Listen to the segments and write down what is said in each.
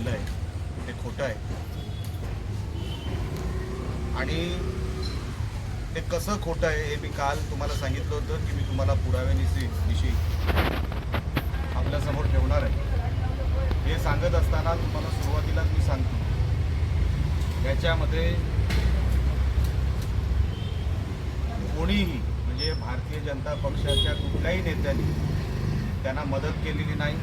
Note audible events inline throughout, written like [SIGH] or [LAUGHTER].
दिलं आहे. ते खोटं आहे. आणि ते कसं खोटं आहे हे मी काल तुम्हाला सांगितलं होतं की मी तुम्हाला पुराव्यानिशी दिशी आपल्यासमोर ठेवणार आहे. हे सांगत असताना तुम्हाला सुरुवातीलाच मी सांगतो. याच्यामध्ये कोणीही म्हणजे भारतीय जनता पक्षाच्या कुठल्याही नेत्यांनी त्यांना मदत केलेली नाही.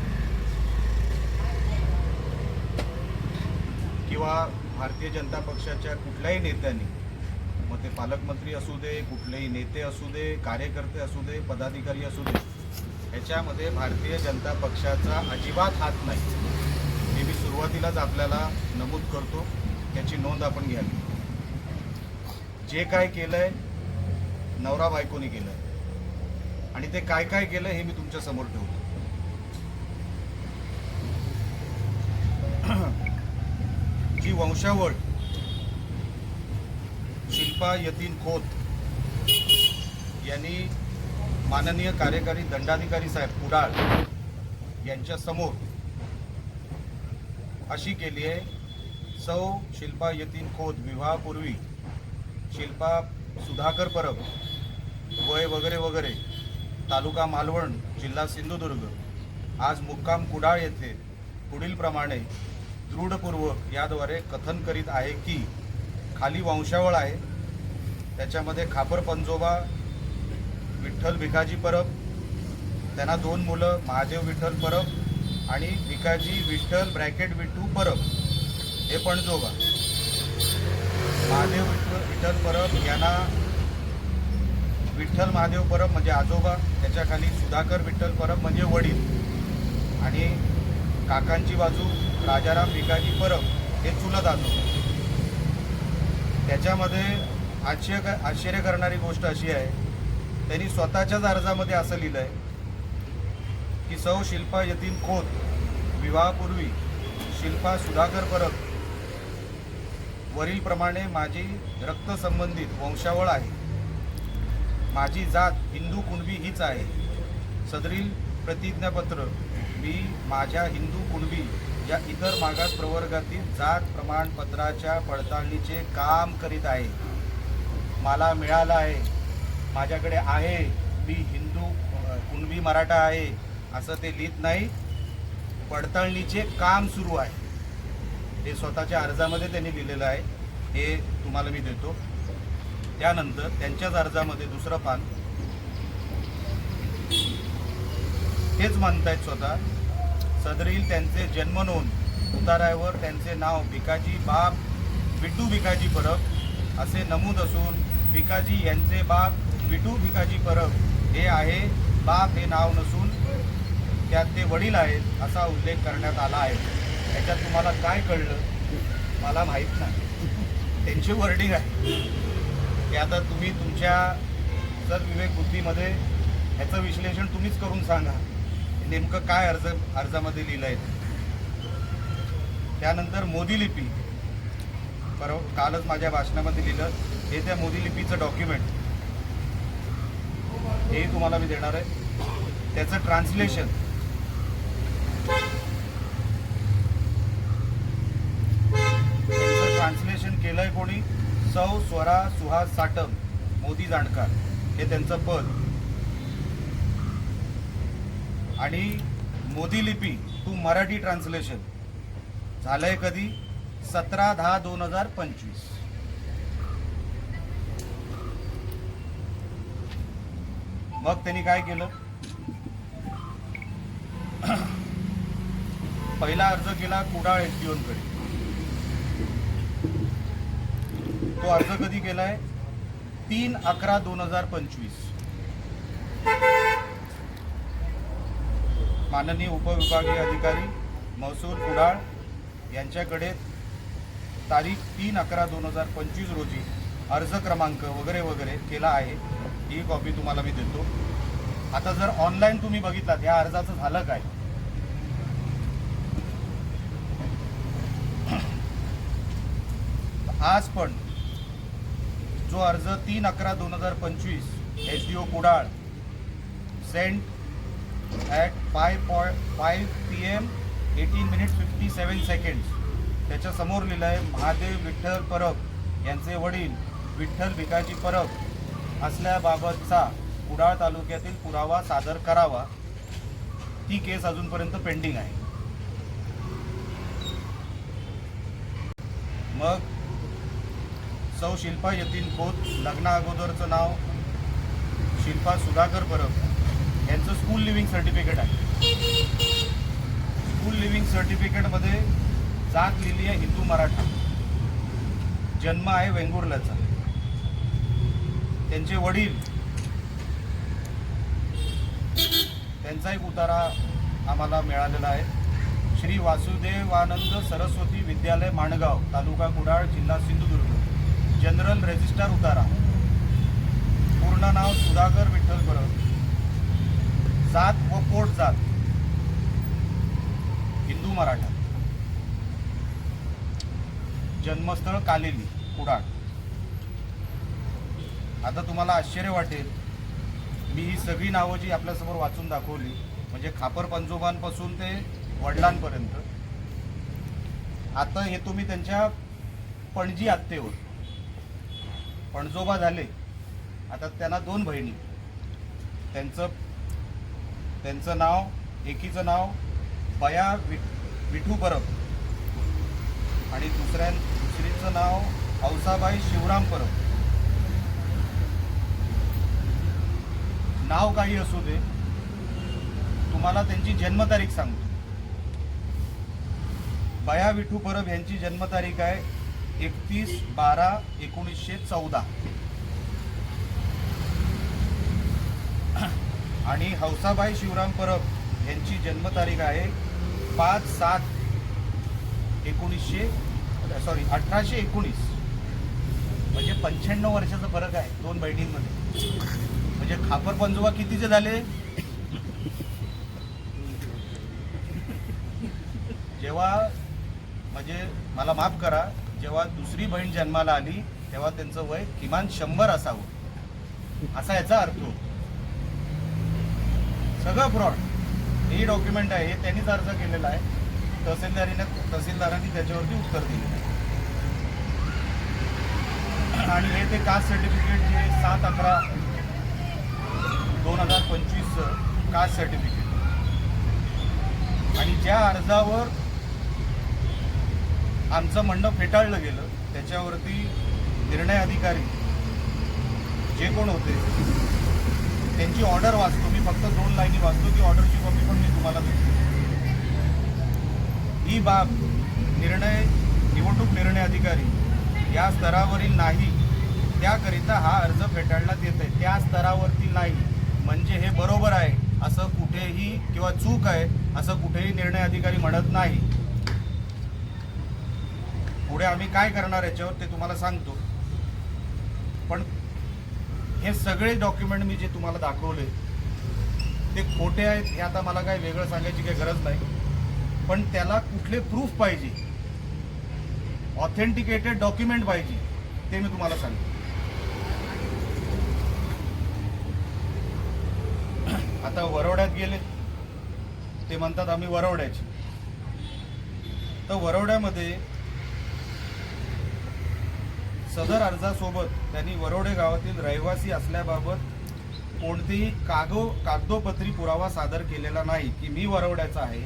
किंवा भारतीय जनता पक्षाच्या कुठल्याही नेत्यांनी मग ते पालकमंत्री असू दे कुठलेही नेते असू दे कार्यकर्ते असू दे पदाधिकारी असू दे ह्याच्यामध्ये भारतीय जनता पक्षाचा अजिबात हात नाही. हे मी सुरुवातीलाच आपल्याला नमूद करतो त्याची नोंद आपण घ्यावी. जे काय केलं आहे नवरा बायकोनी केलंय. आणि ते काय काय केलं हे मी तुमच्यासमोर ठेवतो. जी वंशावळ शिल्पा यतीन खोत यांनी माननीय कार्यकारी दंडाधिकारी साहेब कुडाळ यांच्यासमोर अशी केली आहे सौ शिल्पा यतीन खोत विवाहापूर्वी शिल्पा सुधाकर परब वय वगैरे वगैरे तालुका मालवण जिल्हा सिंधुदुर्ग आज मुक्काम कुडाळ येथे पुढीलप्रमाणे दृढपूर्वक याद्वारे कथन करीत आहे की खाली वंशावळ आहे. त्याच्यामध्ये खापर पंजोबा विठ्ठल भिकाजी परब त्यांना दोन मुलं महादेव विठ्ठल परब आणि भिकाजी विठ्ठल ब्रॅकेट विठू परब हे पणजोबा. महादेव विठ्ठल विठ्ठल परब यांना विठ्ठल महादेव परब म्हणजे आजोबा त्याच्याखाली सुधाकर विठ्ठल परब म्हणजे वडील. आणि काकांची बाजू राजाराम भिकाजी परब हे चुलत आजोबा त्याच्यामध्ये आश्चर्य आश्चर्य करणारी गोष्ट अशी आहे त्यांनी स्वतःच्याच अर्जामध्ये असं लिहिलं आहे की सौ शिल्पा यतीन खोत विवाहापूर्वी शिल्पा सुधाकर परब. वरीलप्रमाणे माझी रक्तसंबंधित वंशावळ आहे. माझी जात हिंदू कुणबी हीच आहे. सदरील प्रतिज्ञापत्र मी माझ्या हिंदू कुणबी या इतर मागास प्रवर्गातील जात प्रमाणपत्राच्या पडताळणीचे काम करीत आहे. मला मिळालं आहे. माझ्याकडे आहे. मी हिंदू कुणबी मराठा आहे असं ते लिहित नाही. पडताळणीचे काम सुरू आहे. हे स्वतःच्या अर्जामध्ये त्यांनी लिहिलेलं आहे. हे तुम्हाला मी देतो. त्यानंतर त्यांच्याच अर्जामध्ये दुसरं पान. हेच म्हणतायत स्वतः. सदरील त्यांचे जन्मनोंद उतारावर त्यांचे नाव भिकाजी बाप विटू भिकाजी परब असे नमूद असून भिकाजी यांचे बाप विटू भिकाजी परब हे आहे. बाप हे नाव नसून त्यात ते वडील आहेत असा उल्लेख करण्यात आला आहे. याच्यात तुम्हाला काय कळलं? मला माहीत नाही. त्यांची वर्डिंग आहे. ते आता तुम्ही तुमच्या सद्विवेक बुद्धीमध्ये ह्याचं विश्लेषण तुम्हीच करून सांगा. नेमकं काय अर्ज अर्जामध्ये लिहिलं आहे त्यानंतर मोदी लिपी. बरोबर कालच माझ्या भाषणामध्ये लिहिलं. हे त्या मोदी लिपीचं डॉक्युमेंट हेही तुम्हाला मी देणार आहे. त्याचं ट्रान्सलेशन त्याचं ट्रान्सलेशन केलंय कोणी? सौ स्वरा सुहास साटम मोदी जाणकार. हे त्यांचं पद. आणि मोदी लिपी टू मराठी ट्रान्सलेशन झालंय कधी? सतरा दहा दोन हजार पंचवीस. मग त्यांनी काय केलं? [CLEARS THROAT] पहिला अर्ज केला कुडाळ एस तो अर्ज कधी केलाय? तीन अकरा दोन हजार पंचवीस. माननीय उपविभागीय अधिकारी महसूल कुडाळ यांच्याकडे तारीख तीन अकरा दोन हजार पंचवीस रोजी अर्ज क्रमांक वगैरे वगैरे केला आहे. ही कॉपी तुम्हाला मी देतो. आता जर ऑनलाईन तुम्ही बघितलात या अर्जाचं झालं काय? [CLEARS THROAT] आज पण जो अर्ज तीन अकरा दोन हजार पंचवीस H D O Kudal sent at five पॉय five P M eighteen minute fifty seven seconds त्याच्यासमोर लिहिलं आहे महादेव विठ्ठल परब यांचे वडील विठ्ठल भिकाजी परब असल्याबाबतचा कुडाळ तालुक्यातील पुरावा सादर करावा. ती केस अजूनपर्यंत पेंडिंग आहे. मग सौ शिल्पा यतीन खोत लग्ना अगोदरचं नाव शिल्पा सुधाकर परब. यांचं स्कूल लिव्हिंग सर्टिफिकेट आहे. स्कूल लिव्हिंग सर्टिफिकेटमध्ये जात लिहिली आहे हिंदू मराठा. जन्म आहे वेंगुर्ल्याचा. त्यांचे वडील. त्यांचा एक उतारा आम्हाला मिळालेला आहे. श्री वासुदेवानंद सरस्वती विद्यालय माणगाव तालुका कुडाळ जिल्हा सिंधुदुर्ग. जनरल रजिस्ट्रार उतारा. पूर्ण नाव सुधाकर विठ्ठल परब जात व पोट जात. हिंदू मराठा. जन्मस्थळ कालेली कुडाळ. आता तुम्हाला आश्चर्य वाटेल मी ही सगळी नावं जी आपल्यासमोर वाचून दाखवली म्हणजे खापर पंजोबांपासून ते वडिलांपर्यंत. आता हे तुम्ही त्यांच्या पणजी आत्तेवर. पणजोबा झाले. आता त्यांना दोन बहिणी. त्यांचं त्यांचं नाव एकीचं नाव बया वि विठू परब. आणि दुसऱ्या दुसरीचं नाव हौसाबाई शिवराम परब. नाव काही असू दे. तुम्हाला त्यांची जन्मतारीख सांगतो. बया विठू परब यांची जन्मतारीख आहे एकतीस बारा एकोणीसशे चौदा. आणि हौसाबाई शिवराम परब यांची जन्मतारीख आहे पाच सात एकोणीसशे सॉरी अठराशे एकोणीस. म्हणजे पंच्याण्णव वर्षाचा फरक आहे दोन बहिणींमध्ये. म्हणजे खापर पंजोबा कितीचे झाले? जेव्हा म्हणजे मला माफ करा जेव्हा दुसरी बहीण जन्माला आली तेव्हा त्यांचं वय किमान शंभर असावं. असा याचा अर्थ होतो. सगळं फ्रॉड हे डॉक्युमेंट आहे हे त्यांनीच अर्ज केलेला आहे. तहसीलदारीने तहसीलदारांनी त्याच्यावरती उत्तर दिलेलं आहे आणि हे ते कास्ट सर्टिफिकेट जे सात अकरा दोन हजार पंचवीसचं कास्ट सर्टिफिकेट आणि ज्या अर्जावर आमचं म्हणणं फेटाळलं गेलं त्याच्यावरती निर्णय अधिकारी जे कोण होते त्यांची ऑर्डर वाचतो. मी फक्त दोन लाईनी वाचतो ती ऑर्डरची कॉपी पण मी तुम्हाला देतो. ही बाब निर्णय निवडणूक निर्णय अधिकारी या स्तरावरील नाही त्याकरिता हा अर्ज फेटाळण्यात येत आहे. त्या स्तरावरती नाही. म्हणजे हे बरोबर आहे असं कुठेही किंवा चूक आहे असं कुठेही निर्णय अधिकारी म्हणत नाही. पुढे आम्ही काय करणार याच्यावर ते तुम्हाला सांगतो. हे सगळे डॉक्युमेंट मी जे तुम्हाला दाखवले ते खोटे आहेत हे आता मला काय वेगळं सांगायची काही गरज नाही. पण त्याला कुठले प्रूफ पाहिजे? ऑथेंटिकेटेड डॉक्युमेंट पाहिजे ते मी तुम्हाला सांगतो. आता वरवड्यात गेले ते म्हणतात आम्ही वरवड्याचे तर वरवड्यामध्ये सदर अर्जासोबत त्यांनी वरोडे गावातील रहिवासी असल्याबाबत कोणतेही कागो कागदोपत्री पुरावा सादर केलेला नाही की मी वरवड्याचा आहे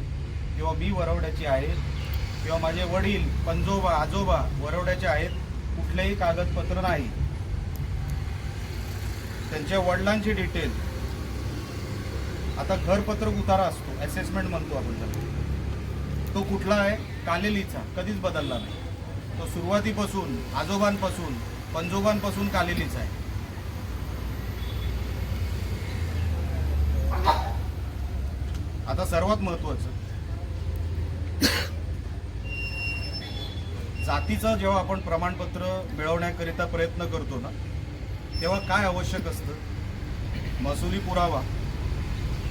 किंवा मी वरवड्याची आहे किंवा माझे वडील पंजोबा आजोबा वरवड्याचे आहेत कुठलेही कागदपत्र नाही. त्यांच्या वडिलांची डिटेल आता घरपत्रक उतारा असतो असेसमेंट म्हणतो आपण त्याला. तो कुठला आहे? कालेलीचा कधीच बदलला नाही. तो सुरुवातीपासून आजोबांपासून पंजोबांपासून कालेलीच आहे. आता सर्वात महत्वाचं जातीचं जेव्हा आपण प्रमाणपत्र मिळवण्याकरिता प्रयत्न करतो ना तेव्हा काय आवश्यक असतं? महसुली पुरावा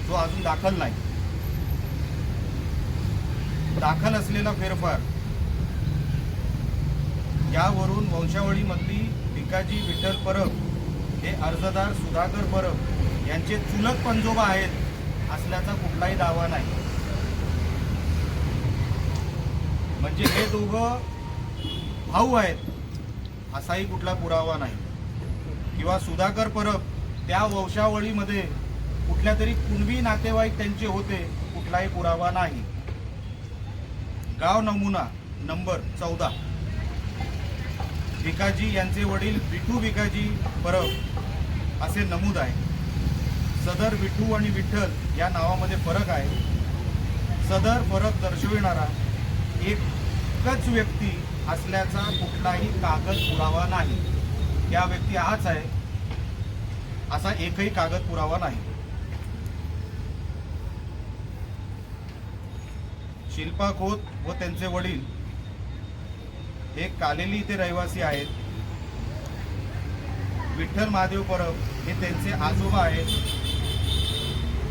जो अजून दाखल नाही. दाखल असलेला फेरफार यावरून वंशावळीमधली भिकाजी विठ्ठल परब हे अर्जदार सुधाकर परब यांचे चुलत पंजोबा आहेत असल्याचा कुठलाही दावा नाही. म्हणजे हे दोघं भाऊ आहेत असाही कुठला पुरावा नाही. किंवा सुधाकर परब त्या वंशावळीमध्ये कुठल्या तरी कुणबी नातेवाईक त्यांचे होते कुठलाही पुरावा नाही. गाव नमुना नंबर चौदा. भिकाजी यांचे वडील विठू भिकाजी परब असे नमूद आहे. सदर विठू आणि विठ्ठल या नावामध्ये फरक आहे. सदर फरक दर्शविणारा एकच व्यक्ती असल्याचा कुठलाही कागद पुरावा नाही. त्या व्यक्ती हाच आहे असा एकही कागद पुरावा नाही. शिल्पा खोत व त्यांचे वडील हे कालेली इथे रहिवासी आहेत. विठ्ठल महादेव परब हे त्यांचे आजोबा आहेत.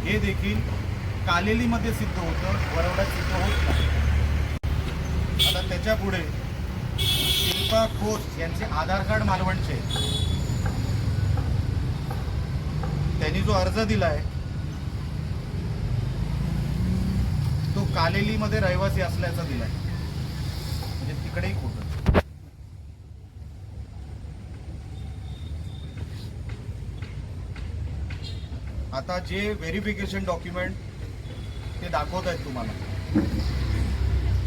हे देखील कालेलीमध्ये सिद्ध होतं वरवड्यात सिद्ध होत नाही. आता त्याच्या पुढे शिल्पा घोष यांचे आधार कार्ड मालवणचे त्यांनी जो अर्ज दिलाय तो कालेलीमध्ये रहिवासी असल्याचा दिलाय. म्हणजे तिकडेही खोटं आता जे व्हेरिफिकेशन डॉक्युमेंट ते दाखवत आहेत तुम्हाला.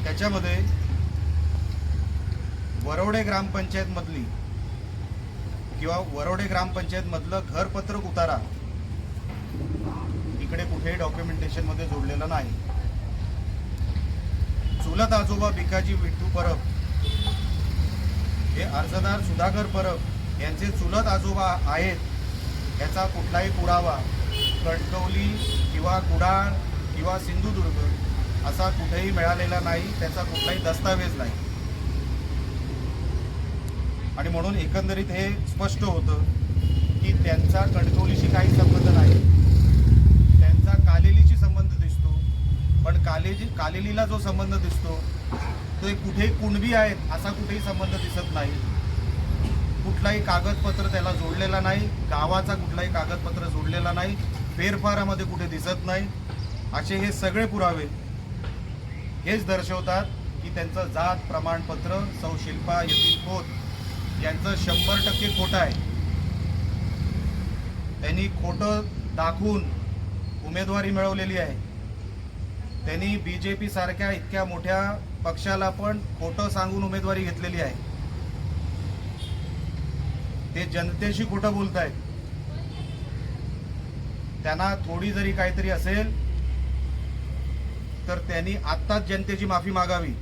त्याच्यामध्ये वरवडे ग्रामपंचायतमधली किंवा वरवडे ग्रामपंचायत मधलं घरपत्रक उतारा इकडे कुठेही डॉक्युमेंटेशनमध्ये जोडलेलं नाही. चुलत आजोबा भिकाजी विठ्ठू परब हे अर्जदार सुधाकर परब यांचे चुलत आजोबा आहेत याचा कुठलाही पुरावा कणकवली किंवा कुडाळ किंवा सिंधुदुर्ग असा कुठेही मिळालेला नाही त्याचा कुठलाही दस्तावेज नाही. आणि म्हणून एकंदरीत हे स्पष्ट होतं की त्यांचा कणकवलीशी काही संबंध नाही. त्यांचा कालेलीशी संबंध दिसतो पण कालेजी कालेलीला जो संबंध दिसतो ते कुठे कुठेही कुणबी आहेत असा कुठेही संबंध दिसत नाही. कुठलाही कागदपत्र त्याला जोडलेला नाही गावाचा कुठलाही कागदपत्र जोडलेला नाही फेरफारामध्ये कुठे दिसत नाही. असे हे सगळे पुरावे हेच दर्शवतात की त्यांचं जात प्रमाणपत्र सौ शिल्पा यतीन खोत यांचं शंभर टक्के खोटं आहे. त्यांनी खोटं दाखवून उमेदवारी मिळवलेली आहे. त्यांनी बी जे पी सारख्या इतक्या मोठ्या पक्षाला पण खोटं सांगून उमेदवारी घेतलेली आहे. ते जनतेशी खोटं बोलत आहेत त्यांना थोडी जरी काहीतरी असेल तर त्यांनी आत्ताच जनतेची माफी मागावी.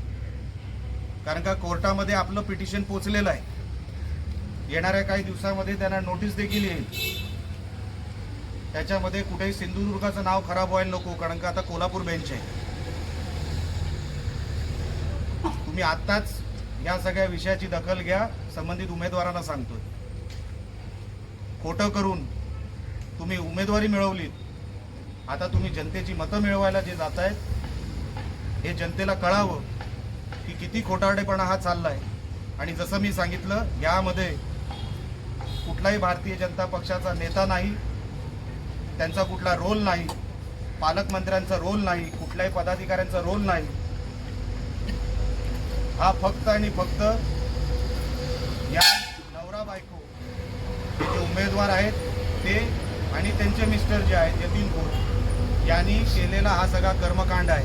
कारण का कोर्टामध्ये आपलं पिटिशन पोचलेलं आहे. येणाऱ्या काही दिवसामध्ये त्यांना नोटीस देखील येईल. त्याच्यामध्ये कुठेही सिंधुदुर्गाचं नाव खराब व्हायला नको कारण का आता कोल्हापूर बेंच आहे. तुम्ही आत्ताच या सगळ्या विषयाची दखल घ्या संबंधित उमेदवारांना सांगतोय. खोटं करून तुम्ही उमेदवारी मिळवलीत आता तुम्ही जनतेची मतं मिळवायला जे जात आहेत हे जनतेला कळावं की किती खोटारडेपणा हा चाललाय. आणि जसं मी सांगितलं यामध्ये कुठलाही भारतीय जनता पक्षाचा नेता नाही त्यांचा कुठला रोल नाही पालकमंत्र्यांचा रोल नाही कुठल्याही पदाधिकाऱ्यांचा रोल नाही. हा फक्त आणि फक्त या नवरा बायको हे जे उमेदवार आहेत ते आणि त्यांचे मिस्टर जे आहेत यतीन खोत यांनी केलेला हा सगळा कर्मकांड आहे.